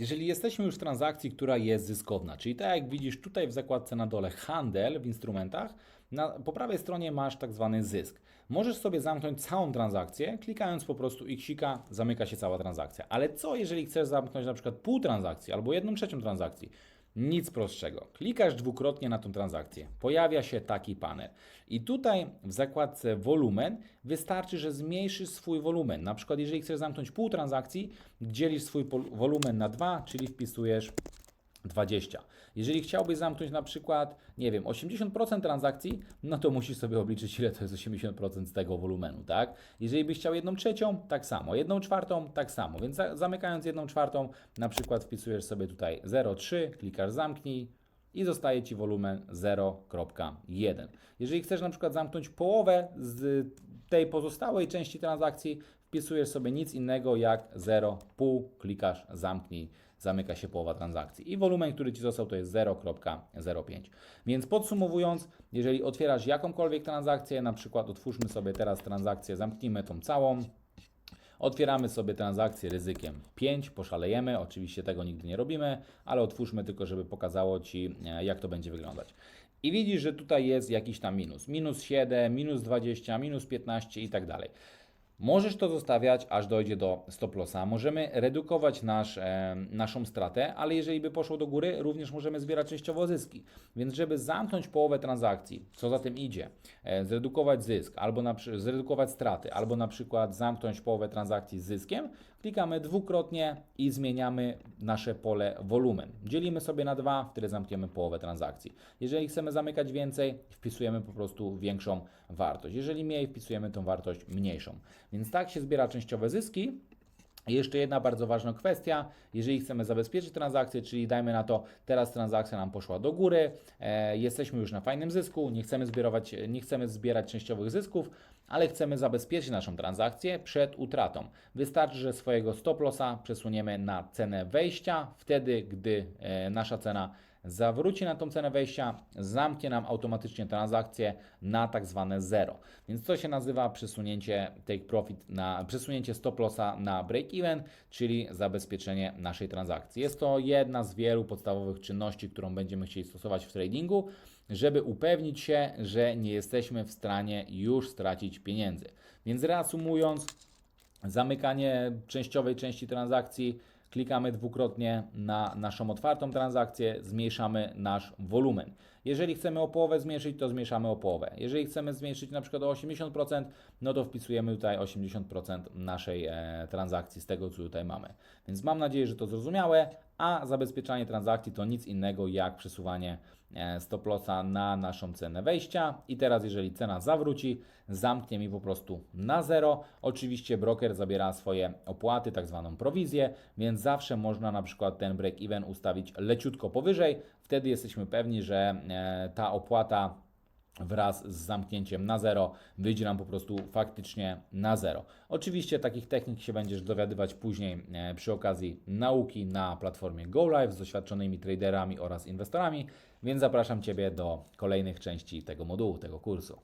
Jeżeli jesteśmy już w transakcji, która jest zyskowna, czyli tak jak widzisz tutaj w zakładce na dole handel w instrumentach, na, po prawej stronie masz tak zwany zysk. Możesz sobie zamknąć całą transakcję, klikając po prostu xika, zamyka się cała transakcja. Ale co jeżeli chcesz zamknąć na przykład pół transakcji albo jedną trzecią transakcji? Nic prostszego. Klikasz dwukrotnie na tą transakcję. Pojawia się taki panel. I tutaj w zakładce wolumen wystarczy, że zmniejszysz swój wolumen. Na przykład jeżeli chcesz zamknąć pół transakcji, dzielisz swój wolumen na 2, czyli wpisujesz 20. Jeżeli chciałbyś zamknąć na przykład, nie wiem, 80% transakcji, no to musisz sobie obliczyć, ile to jest 80% z tego wolumenu, tak? Jeżeli byś chciał jedną trzecią, tak samo. Jedną czwartą, tak samo. Więc za, zamykając jedną czwartą, na przykład wpisujesz sobie tutaj 0,3, klikasz zamknij i zostaje Ci wolumen 0,1. Jeżeli chcesz na przykład zamknąć połowę z tej pozostałej części transakcji, wpisujesz sobie nic innego jak 0,5, klikasz zamknij, zamyka się połowa transakcji. I wolumen, który Ci został, to jest 0,05. Więc podsumowując, jeżeli otwierasz jakąkolwiek transakcję, na przykład otwórzmy sobie teraz transakcję, zamknijmy tą całą, Otwieramy sobie transakcję ryzykiem 5, poszalejemy, oczywiście tego nigdy nie robimy, ale otwórzmy tylko, żeby pokazało Ci, e, jak to będzie wyglądać. I widzisz, że tutaj jest jakiś tam minus. Minus 7, minus 20, minus 15 i tak dalej. Możesz to zostawiać, aż dojdzie do stop lossa. Możemy redukować nasz, e, naszą stratę, ale jeżeli by poszło do góry, również możemy zbierać częściowo zyski. Więc żeby zamknąć połowę transakcji, co za tym idzie, e, zredukować zysk, albo na, zredukować straty, albo na przykład zamknąć połowę transakcji z zyskiem, klikamy dwukrotnie i zmieniamy nasze pole wolumen. Dzielimy sobie na dwa, wtedy zamkniemy połowę transakcji. Jeżeli chcemy zamykać więcej, wpisujemy po prostu większą wartość. Jeżeli mniej, wpisujemy tą wartość mniejszą. Więc tak się zbiera częściowe zyski. I jeszcze jedna bardzo ważna kwestia, jeżeli chcemy zabezpieczyć transakcję, czyli dajmy na to, teraz transakcja nam poszła do góry, e, jesteśmy już na fajnym zysku, nie chcemy, zbierować, nie chcemy zbierać częściowych zysków, ale chcemy zabezpieczyć naszą transakcję przed utratą. Wystarczy, że swojego stop lossa przesuniemy na cenę wejścia, wtedy gdy e, nasza cena zawróci na tą cenę wejścia, zamknie nam automatycznie transakcję na tak zwane zero. Więc to się nazywa przesunięcie take profit na przesunięcie stop lossa na break even, czyli zabezpieczenie naszej transakcji. Jest to jedna z wielu podstawowych czynności, którą będziemy chcieli stosować w tradingu, żeby upewnić się, że nie jesteśmy w stanie już stracić pieniędzy. Więc reasumując, zamykanie częściowej części transakcji, klikamy dwukrotnie na naszą otwartą transakcję, zmniejszamy nasz wolumen. Jeżeli chcemy o połowę zmniejszyć, to zmniejszamy o połowę. Jeżeli chcemy zmniejszyć na przykład o 80%, no to wpisujemy tutaj 80% naszej e, transakcji z tego, co tutaj mamy. Więc mam nadzieję, że to zrozumiałe, a zabezpieczanie transakcji to nic innego jak przesuwanie e, stop lossa na naszą cenę wejścia i teraz jeżeli cena zawróci, zamknie mi po prostu na zero. Oczywiście broker zabiera swoje opłaty, tak zwaną prowizję, więc zawsze można na przykład ten break even ustawić leciutko powyżej. Wtedy jesteśmy pewni, że ta opłata wraz z zamknięciem na zero wyjdzie nam po prostu faktycznie na zero. Oczywiście takich technik się będziesz dowiadywać później e, przy okazji nauki na platformie GoLive z doświadczonymi traderami oraz inwestorami, więc zapraszam Ciebie do kolejnych części tego modułu, tego kursu.